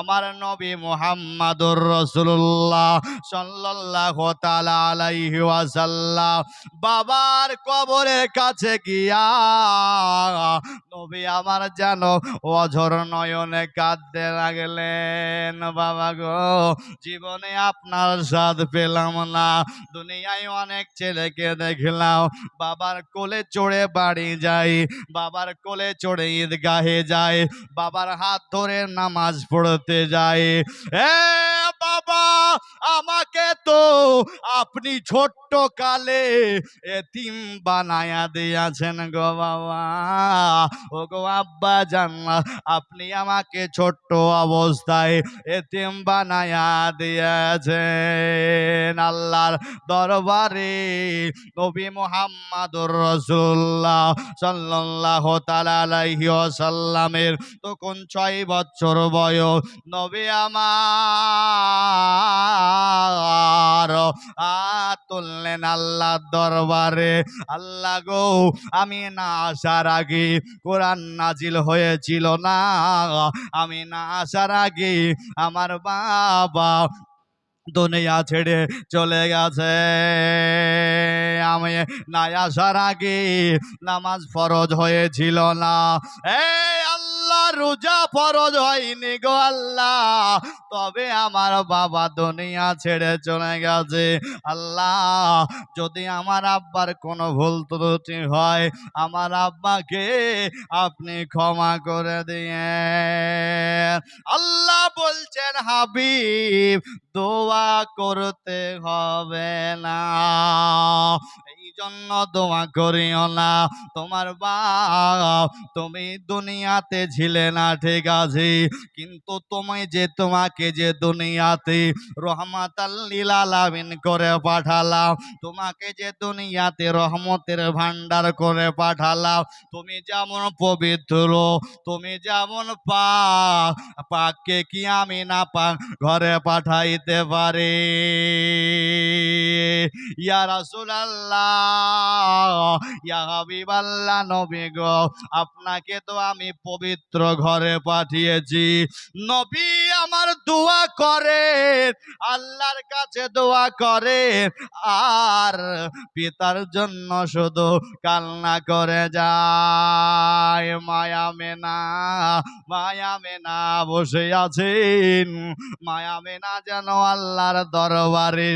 আমার নবী মুহাম্মাদুর রসুল্লাহ তাআলা আলাইহি ওয়াসাল্লাম। বাবার কবরের কাছে গিয়া নবী আমার যেন অঝর নয়নে কাঁদতে লাগলেন, বাবা গো, জীবনে আপনার স্বাদ পেলাম না। দুনিয়ায় অনেক ছেলেকে দেখলাম, বাবার কোলে চড়ে বাড়ি যাই বাবার কোলে চড়ে ঈদগাহে যায়, বাবার হাত ধরে নামাজ পড়তে যায় এ বাবা, আমাকে তো আপনি ছোট্ট কালে এতিম বানায়া দিয়েছেন গো বাবা। ও গো আব্বা জান্না আপনি আমাকে ছোট্ট অবস্থায় এতিম বানায়া দিয়েছেন আল্লাহর দরবারে। নবী মোহাম্মদুর রসুল্লাহ সাল্লাল্লাহু তাআলা আলাইহি ওয়াসাল্লামের তখন ছয় বছর বয়স। নবী আমার তুললেন আল্লাহর দরবারে। আল্লাহ গো, আমি না আসার আগে কোরআন নাজিল হয়েছিল না। আমি না আসার আগে আমার বাবা দুনিয়া ছেড়ে চলে গেছে। আমি না আসার আগে নামাজ ফরজ হয়েছিল না। এই আল্লাহ! রোজা ফরজ হয়নি গো আল্লাহ। তবে আমার বাবা দুনিয়া ছেড়ে চলে গেছে। আল্লাহ, যদি আমার আব্বার কোনো ভুল ত্রুটি হয়, আমার আব্বাকে আপনি ক্ষমা করে দিয়ে আল্লাহ বলছেন, হাবিব, দোয়া করতে হবে না। জন্য দোয়া করিও না। তোমার বাপ তুমি দুনিয়াতে ছিলে না, ঠিক আছে? কিন্তু তুমি যে তোমাকে যে দুনিয়াতে রহমাত আলামিন করে পাঠালাম, তোমাকে যে দুনিয়াতে রহমতের ভান্ডার করে পাঠালাম, তুমি যেমন পবিত্র, তুমি যেমন পাককে কি আমি না পা ঘরে পাঠাইতে পারি? ইয়া রাসূলুল্লাহ। আপনাকে তো আমি পবিত্র ঘরে পাঠিয়েছি। নবী আমার দোয়া করে, আল্লাহর কাছে দোয়া করে, আর পিতার জন্য শুধু কান্না করে যায়। মায়া মেনা মায়া মেনা বসে আছেন, মায়া মেনা যেন আল্লাহর দরবারে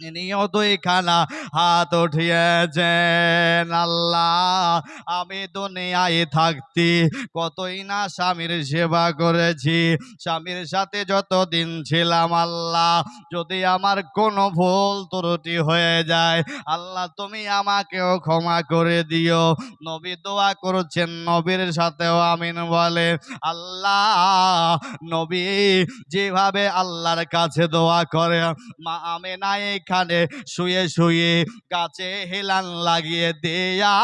ইনিও দুইখানা হাত উঠিয়েছেন আল্লাহ। আমি দুনিয়ায় থাকতে, কতই না স্বামীর সেবা করেছি। স্বামীর সাথে যতদিন ছিলাম আল্লাহ, যদি আমার কোনো ভুল ত্রুটি হয়ে যায়, আল্লাহ তুমি আমাকেও ক্ষমা করে দিও। নবী দোয়া করছেন, নবীর সাথেও আমিন বলে, আল্লাহ, নবী যেভাবে আল্লাহর কাছে দোয়া করে, মা আমেনা এখানে শুয়ে শুয়ে গাছে হেলান লাগিয়ে দেয়া,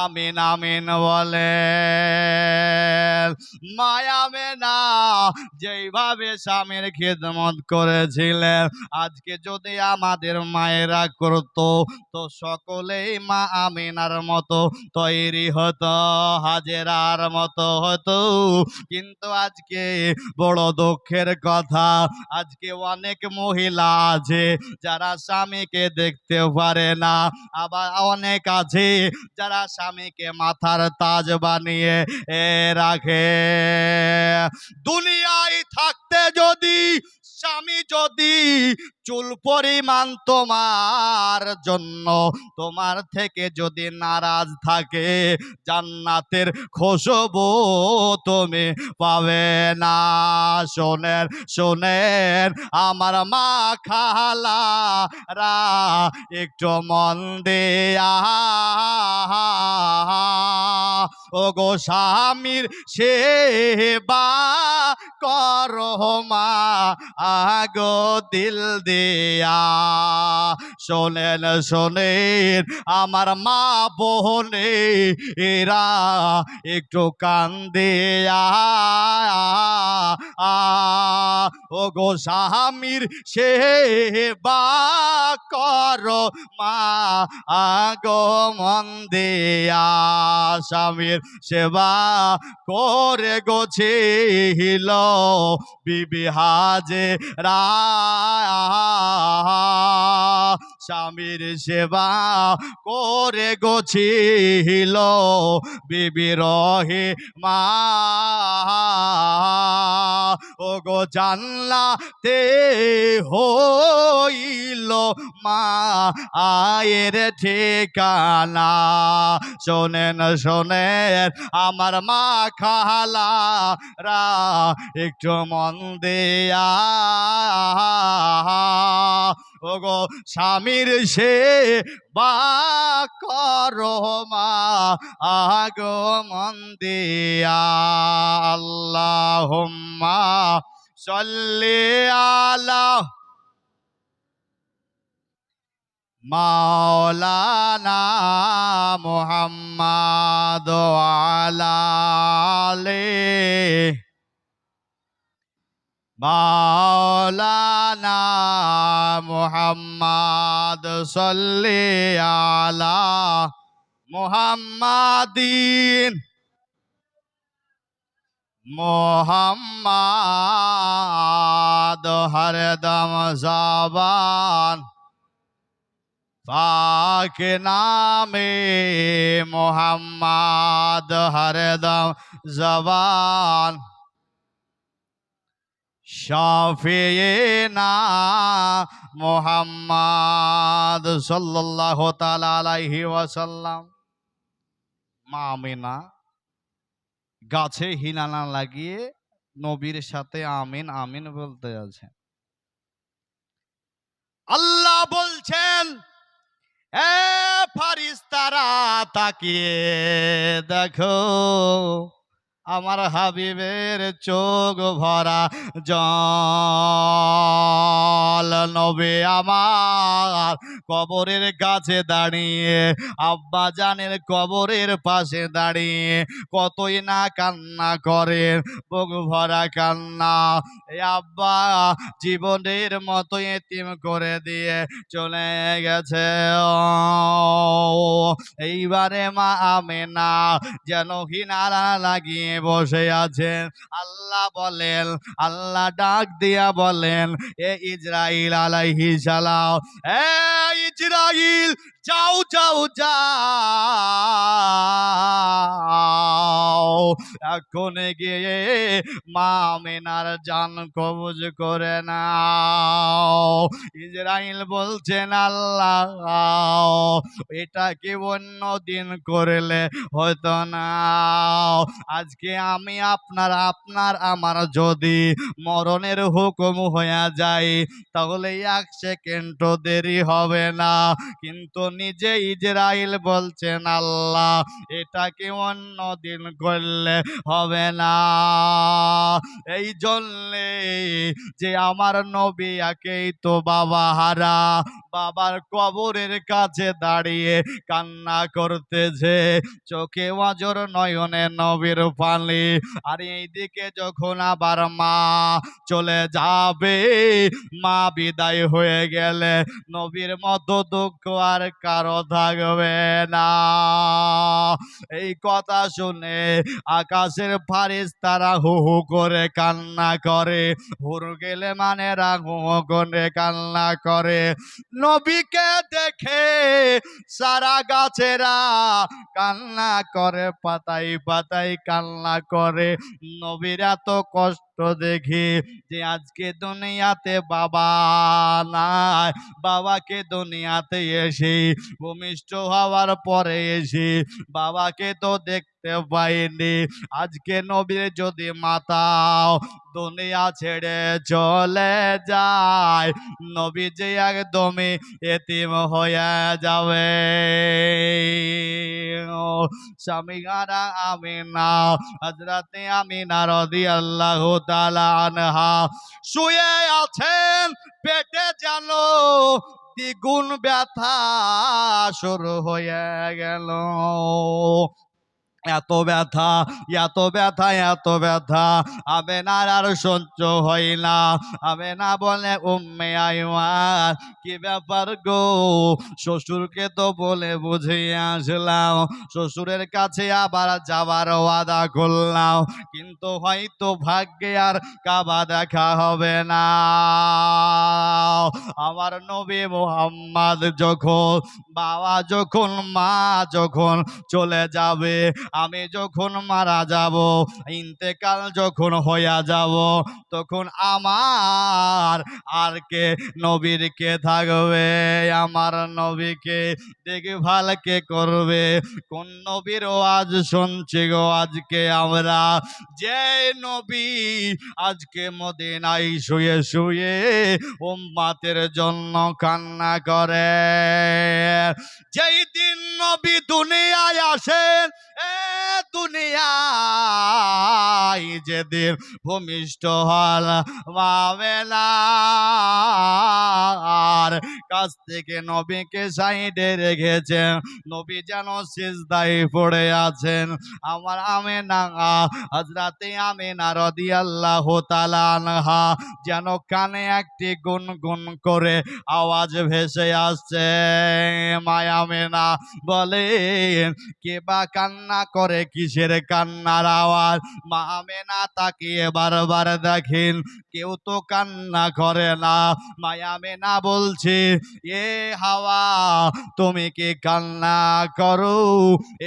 আমিন আমিন বলে মায়া মেনা, যেইভাবে স্বামীর খেদমত করেছিলেন, আজকে যদি আমাদের মায়েরা করতো, তো সকলেই মা আমিনার মতো তৈরি হতো, হাজেরার মতো হতো। কিন্তু আজকে বড় দুঃখের কথা, আজকে অনেক মহিলা আছে, যারা স্বামীকে দেখতে পারে না, আবার অনেক আছে যারা স্বামীকে মাথার তাজ বানিয়ে রাখে। দুনিয়ায় থাকতে যদি স্বামী যদি চুল পরিমাণ তোমার জন্য, তোমার থেকে যদি নারাজ থাকে, জান্নাতের খুশবু তুমি পাবে না। শোনেন শোনেন, আমার মা খালারা একটু মন দেয়া। ও গো স্বামীর সেবা করো মা, আগো দিল দেয়া। শোনেন শোনেন, আমার মা বোনে, এরা একটু কান দেয়া ও গো স্বামীর সেবা কর মা, আগো মন দিয়া। স্বামীর সেবা করে গছিল বিবি হাজে রা স্বামীর সেবা করে গোছিল বিবি রহে মা। ও গো জানলাতে হইল মা। আয়ের ঠিকানা শোনেন শোনেন আমার মা খালা রা। একটু মন দেয়া। ও গো স্বামীর সে বা করো মা আগো মন দিয়া। আল্লাহুম্মা সাল্লি আলা মাওলানা মুহাম্মাদ আলা আলিহি মাওলানা মুহাম্মদ আলা মুহাম্মাদিন। মোহাম্মদ হরদম জবান। পাক নামে মোহাম্মদ হরদম জবান। শাফিয়েনা মোহাম্মদ তাআলা আলাইহি ওয়াসাল্লাম। মা আমিনা, গাছে হিনানা লাগিয়ে নবীর সাথে আমিন আমিন বলতে আছে। আল্লাহ বলছেন, এ ফারিস্তারা তাকিয়ে দেখো। আমার হাবিবের চোখ ভরা জল নবে আমার কবরের কাছে দাঁড়িয়ে, আব্বা জানের কবরের পাশে দাঁড়িয়ে কতই না কান্না করেন, বুক ভরা কান্না। আব্বা জীবনের মতো এতিম করে দিয়ে চলে গেছে। এইবারে মা আমেনা যেন হিনারা লাগিয়ে বসে আছেন। আল্লাহ বলেন, আল্লাহ ডাক দিয়া বলেন, এ ইসরাইল আলাইহি সালাম, এ ইসরাইল যাও যাও যাও। এখন গিয়ে মা মেনার জান কবজ করে নাও। ইসরাইল বলছেন আল্লাহ, এটা কি অন্য দিন করলে হয়তো না? আজকে আমি আপনার আপনার আমার যদি মরণের হুকুম হয়ে যায়, তাহলে এক সেকেন্ডও দেরি হবে না। কিন্তু নিজে ইসরাইল বলছেন আল্লাহ এটাকে অন্য দিন করলে হবে না? এই জন্যে যে আমার নবী একেই তো বাবা হারা, বাবার কবরের কাছে দাঁড়িয়ে কান্না করতেছে। চোখে অজর, নয়নে নবীর পানি। আর এইদিকে যখন আবার মা চলে যাবে, মা বিদায় হয়ে গেলে নবীর মতো দুঃখ আর কারও থাকবে না। এই কথা শুনে আকাশের ফারিস তারা হু হু করে কান্না করে। হুর গেলে মানে হু করে কান্না করে। নবীকে দেখে সারা গাছেরা কান্না করে পাতাই পাতাই কান্না করে। নবীর এত কষ্ট দেখি যে আজকে দুনিয়াতে বাবা নাই। বাবাকে দুনিয়াতে এসে, ভূমিষ্ঠ হওয়ার পরে এসে। বাবাকে তো দেখতে পাইনি। আজকে নবীর যদি মাতাও দুনিয়া ছেড়ে চলে যায়, নবী যে একদমই এতিম হয়ে যাবে। ও স্বামী গারা আমি না হজরতে আমিনা রদি আল্লাহ আনহা, শুয়ে আছেন পেটে জানো দ্বিগুণ ব্যথা শুরু হয়ে গেল। এত ব্যথা এত ব্যথা এত ব্যথা। আবে না আর সহ্য হয় না। আবে না বলে, উম্মে আইমার কি ব্যাপার গো? শ্বশুরকে তো বলে বুঝিয়ে আসলাম। শ্বশুরের কাছে আবার যাওয়ার ওয়াদা করলাম। কিন্তু হয়তো ভাগ্যে আর কাবা দেখা হবে না। আমার নবী মোহাম্মদ যখন, বাবা যখন, মা যখন চলে যাবে, আমি যখন মারা যাব, ইন্তেকাল যখন হইয়া যাব, তখন আমার আর কে নবীর কে থাকবে? আমার নবীকে দেখভাল কে করবে? কোন নবীর আজ শুনছি গো আজকে আমরা? যে নবী আজকে মদিনাই শুয়ে শুয়ে উম্মাতের জন্য কান্না করে। যেই দিন নবী দুনিয়ায় আসেন দুনিয়ায় যেদিন ভূমিষ্ঠ হল আর কাছ থেকে নবীকে সাইডে রেখেছেন, নবী যেন সিজদাই পড়ে আছেন। আমার আমেনা হজরাতে আমেনা রদিয়াল্লাহ তাআলা আনহা যেন কানে একটি গুনগুন করে আওয়াজ ভেসে আসছে। মায়ামেনা বলেন, কে বা কান্না করে কিসের কান্নার আওয়াজ। মা আমেনা তাকিয়ে বারবার দেখেন, কেউ তো কান্না করে না। মায়ামেনা বলছে, এ হাওয়া, তুমি কি কান্না করো?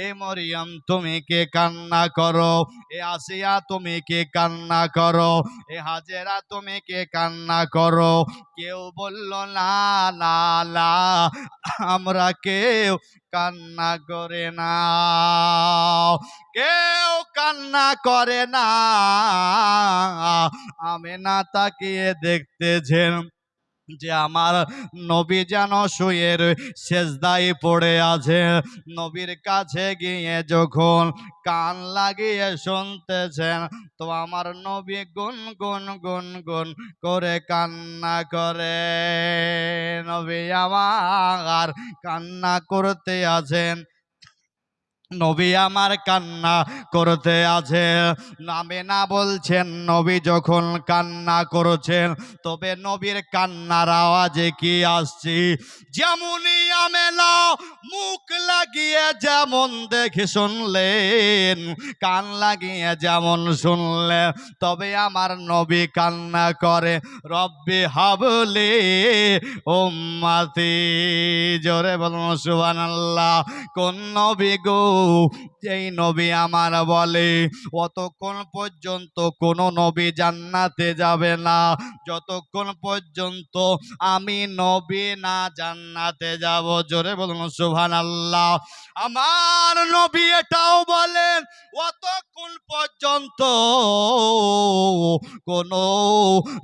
এ মরিয়ম, তুমি কে কান্না করো? এ আসিয়া, তুমি কে কান্না করো? এ হাজেরা, তুমি কে কান্না করো? কেউ বলল না না, আমরা কেউ কান্না করে না কেউ কান্না করে না। আমি না তাকিয়ে দেখতেছেন যে আমার নবী যেন শুয়ে শেষদাই পড়ে আছে। নবীর কাছে গিয়ে যখন কান লাগিয়ে শুনতেছেন, তো আমার নবী গুন গুন গুন গুন করে কান্না করে। নবী আমার কান্না করতে আছেন। নবী আমার কান্না করতে আছে। নামে না বলছেন নবী যখন কান্না করছেন, তবে নবীর কান্নার আওয়াজে কি আসছি? যেমনই আমেলা মুখ লাগিয়ে যেমন দেখে শুনলেন, কান লাগিয়ে যেমন শুনলে তবে আমার নবী কান্না করে, রব্বি হাবলে ওম্মাতি জোরে বলুন সুবহানাল্লাহ, কোন নবী গো? যেই নবী আমার বলে, অতক্ষণ পর্যন্ত কোনো নবী জান্নাতে যাবে না। যতক্ষণ পর্যন্ত আমি নবী না জান্নাতে যাব। জোরে বলুন সুবহান আল্লাহ আমার নবী এটাও বলেন, অতক্ষণ পর্যন্ত কোনো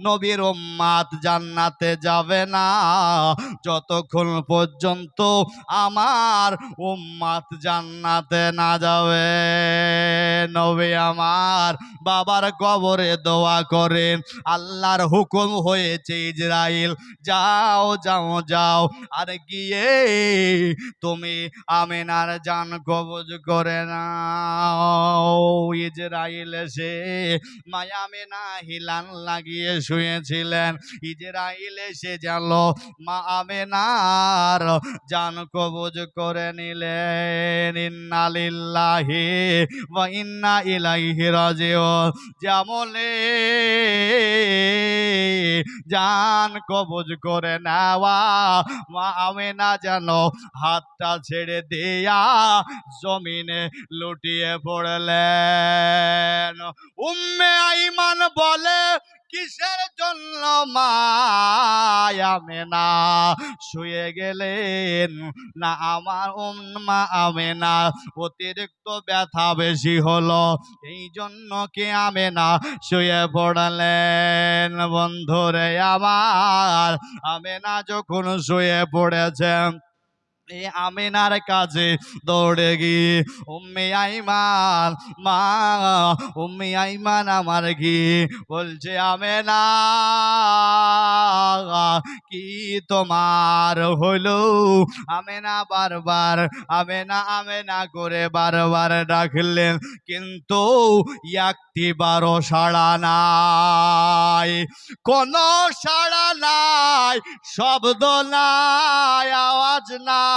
নবীর উম্মাত জান্নাতে যাবে না। যতক্ষণ পর্যন্ত আমার উম্মাত জান্নাতে না যাবে নবী আমার বাবার কবরে দোয়া করেন আল্লাহর হুকুম হয়েছে ইসরাইল যাও যাও যাও, আর গিয়ে তুমি আমিনার জান কবজ করে নাও। ইসরাইল এসে মায়ামিনা হিলান লাগিয়ে শুয়েছিলেন। ইসরাইল এসে জানল মা আমিনার জান কবজ করে নিলেন। ইন্না লিল্লাহি ওয়া ইন্না ইলাইহি রাজিউন। যেমনে জান কবজ করে নেওয়া, মা আমি না যেন হাতটা ছেড়ে দিয়া জমিনে লুটিয়ে পড়লেন। উম্মে আইমান বলে কিসের জন্য মায়ামেনা শুয়ে গেলেন না আমার উম্মা আমেনা? অতিরিক্ত ব্যথা বেশি হলো, এই জন্য কে আমেনা? শুয়ে পড়লেন বন্ধুরে আমার। আমেনা যখন শুয়ে পড়েছেন এই আমিনার কাছে দৌড়ে গিয়ে, উম্মে আইমান, মা, উম্মে আইমান আমার গিয়ে বলছে, আমেনা, কি তোমার হলো আমেনা বারবার, আমেনা আমেনা করে বারবার ডাকলেন, কিন্তু একটি বারো সাড়া নাই, কোন সাড়া নাই, শব্দ নাই, আওয়াজ নাই।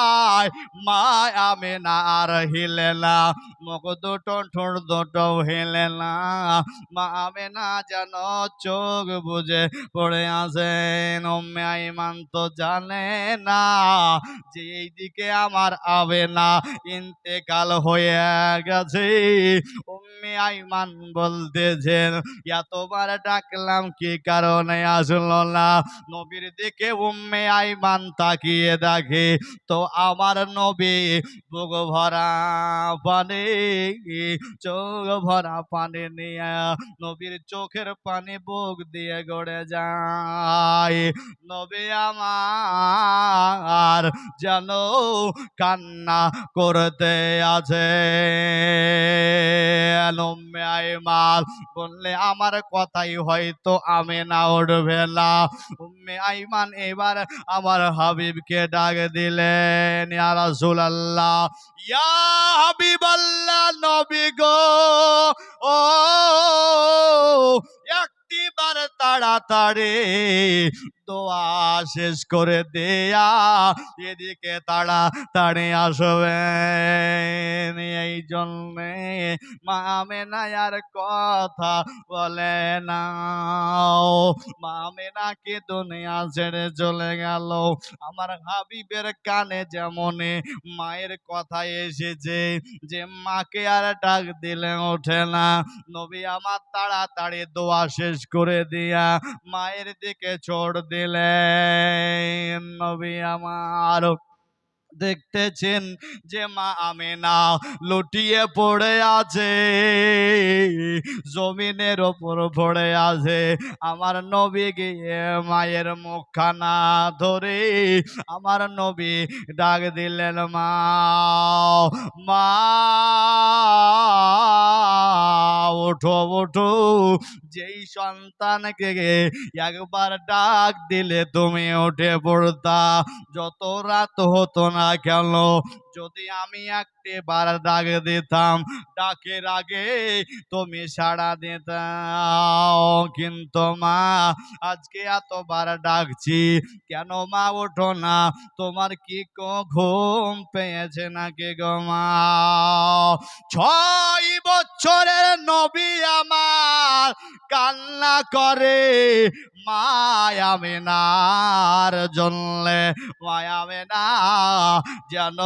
মা আমেনা আর হিলে না মুখ দুটো ঠোঁট দুটো হিলে না মা আমেনা যেন চোখ বুঝে পড়ে আছেন ওম্মে আইমান তো জানে না। যে এইদিকে আমার আবে না ইন্তেকাল হয়ে গেছে, উম্মে আইমান বলতেছেন এতবার ডাকলাম কি কারণে আসলো না? নবীর দিকে উম্মে আইমান তাকিয়ে দেখে, তো আমার নবী বুক ভরা পানি, চোখ ভরা পানি নিয়ে নবীর চোখের পানি বুক দিয়ে গড়ে যায়। নবী আমার যেন কান্না করতে আছে। আইমাল বললে, আমার কথাই হয়তো আমি না উঠবে না। উম্মে আইমান এবার আমার হাবিবকে ডাক দিলেন ইয়া রাসূলুল্লাহ ইয়া হাবিবাল্লাহ নবী গো ও একটিবার তাড়াতাড়ি দোয়া শেষ করে দেয়া। এদিকে তাড়াতাড়ি আসবেন। এই জন্যে মা মেনায়ার কথা বলে না মা মেনাকে দুনিয়া ছেড়ে চলে গেল? আমার হাবিবের কানে যেমন মায়ের কথা এসেছে যে, মাকে আর ডাক দিলে ওঠে না। নবী আমার তাড়াতাড়ি দোয়া শেষ করে দিয়া মায়ের দিকে ছোড় দিলে নবী আমার। দেখতেছেন যে মা আমি আমেনা লুটিয়ে পড়ে আছে, জমিনের ওপর পড়ে আছে। আমার নবী গিয়ে মায়ের মুখখানা ধরে আমার নবী ডাক দিলেন, মা মা, ওঠো ওঠো। যেই সন্তানকে একবার ডাক দিলে, তুমি উঠে পড়তা। যত রাত হতো না কেন যদি আমি একটি বার ডাক দিতাম, ডাকের আগে তুমি সাড়া দিতাম কিন্তু মা, আজকে এতবার ডাকছি, কেন মা ওঠো না? তোমার কি কো ঘুম পেয়েছে নাকি গো মা? ছয় বছরের নবী আমার কান্না করে মায়ামেনার জন্যে মায়ামেনা যেন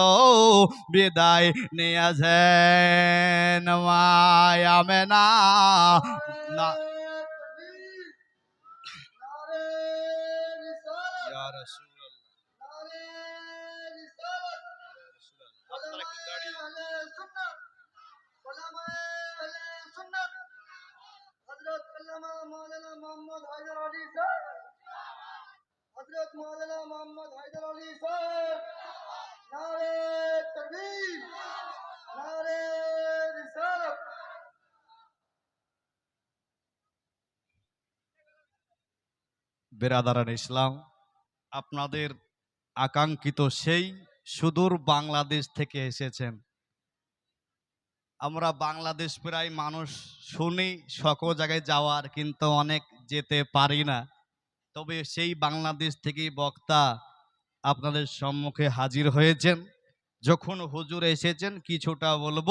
বিদায় নিয়েছেন মায়ামেনা না ইয়া রাসূলুল্লাহ, বেরাদারান ইসলাম, আপনাদের আকাঙ্ক্ষিত সেই সুদূর বাংলাদেশ থেকে এসেছেন। আমরা বাংলাদেশ প্রায় মানুষ শুনি, সকল জায়গায় যাওয়ার, কিন্তু অনেক যেতে পারি না। তবে সেই বাংলাদেশ থেকেই বক্তা আপনাদের সম্মুখে হাজির হয়েছেন। যখন হুজুর এসেছেন, কিছুটা বলব,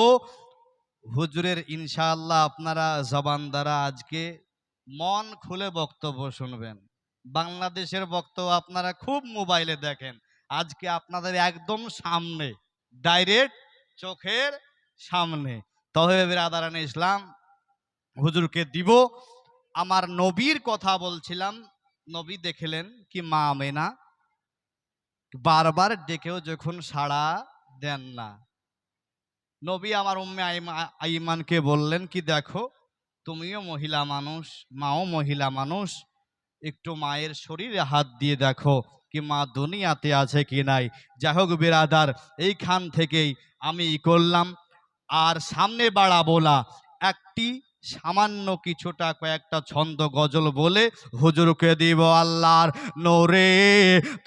হুজুরের ইনশাআল্লাহ আপনারা জবান দ্বারা আজকে মন খুলে বক্তব্য শুনবেন। বাংলাদেশের বক্তব্য আপনারা খুব মোবাইলে দেখেন। আজকে আপনাদের একদম সামনে ডাইরেক্ট চোখের সামনে। তবে বেরাদারান ইসলাম হুজুরকে দিব। আমার নবীর কথা বলছিলাম। নবী দেখলেন কি মা আমেনা বারবার ডেকেও যখন সাড়া দেন না। নবী আমার উম্মে আইমা- আইমানকে বললেন, কি দেখো? তুমিও মহিলা মানুষ, মাও মহিলা মানুষ একটু মায়ের শরীরে হাত দিয়ে দেখো কি মা দুনিয়াতে আছে কি নাই। যাই হোক বিরাদার, এইখান থেকেই আমি করলাম। আর সামনে বাড়াবো না, একটি সামান্য কিছুটা কয়েকটা ছন্দ গজল বলে হুজুরকে দিব আল্লাহর নোরে,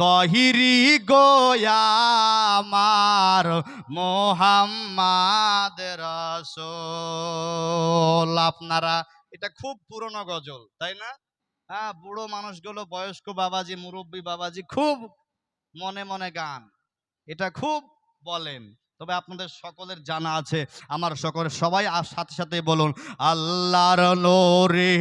তহিরি গোয়ামার মোহাম্মাদ রসোল। আপনারা, এটা খুব পুরনো গজল, তাই না? হ্যাঁ বুড়ো মানুষগুলো বয়স্ক বাবাজি মুরব্বী বাবাজি খুব মনে মনে গান। এটা খুব বলেন। তবে আপনাদের সকলের জানা আছে, আমার সকলের সবাই সাথে সাথে বলুন, আল্লাহর নোরে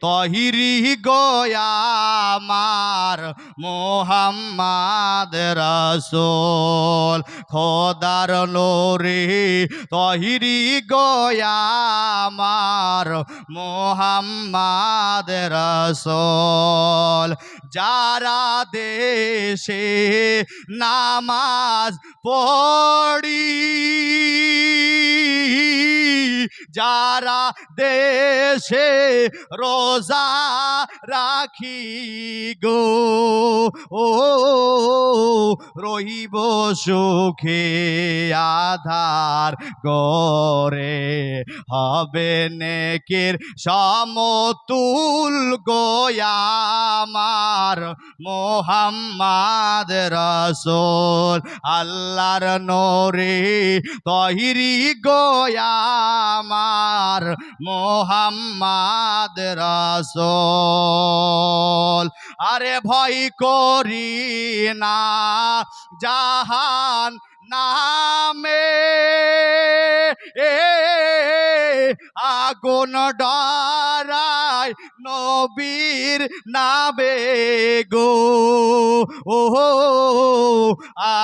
তহিরি গয়ামার মোহাম্মদ রসোল। খোদার নোরে তহিরি গয়ামার মোহাম্মদ রসোল। যারা দেশে নামাজ পড়ি যারা দেশে রোজা রাখি গো। ও রহিব সুখে আধার গরে হবে নেকের সমতুল গোয়ামার মোহাম্মদ রসোল। আল্লাহর নরে তহিরি গোয়ামার মোহাম্মদ রসোল। আরে ভয় করি না জাহান নামে। এ আগুন ডরায় নবীর নাবে গো। ও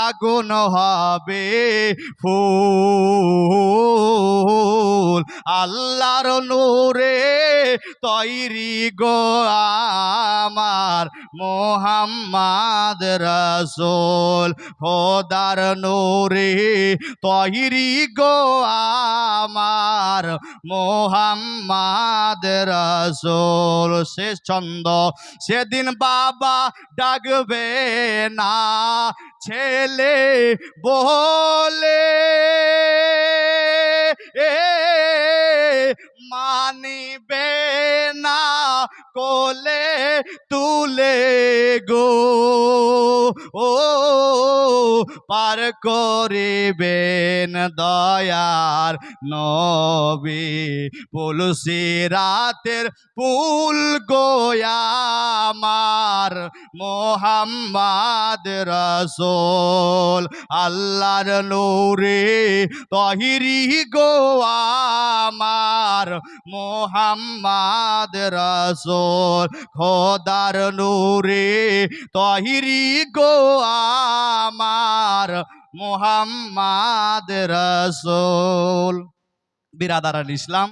আগুন হবে ফুল। আল্লাহর নূরে তৈরি গো আমার মোহাম্মদ রসোল। খোদার নূরে তৈরি গো আমার মোহাম্মদ রসোল। শেষ ছন্দ। সেদিন বাবা ডাকবে না ছেলে বলে। এ মানিবে না কোলে তুলে গো। ও পার করিবেন দয়ার নবী। পুলসি রাতের পুল গোয়ামার মোহাম্মদ রসোল। আল্লাহর নূরে তহিরি গোয়ামার মোহাম্মদ রসোল। খোদার নূরে তহিরি গোয়ামার মোহাম্মদ রসুল। বিরাদার ইসলাম।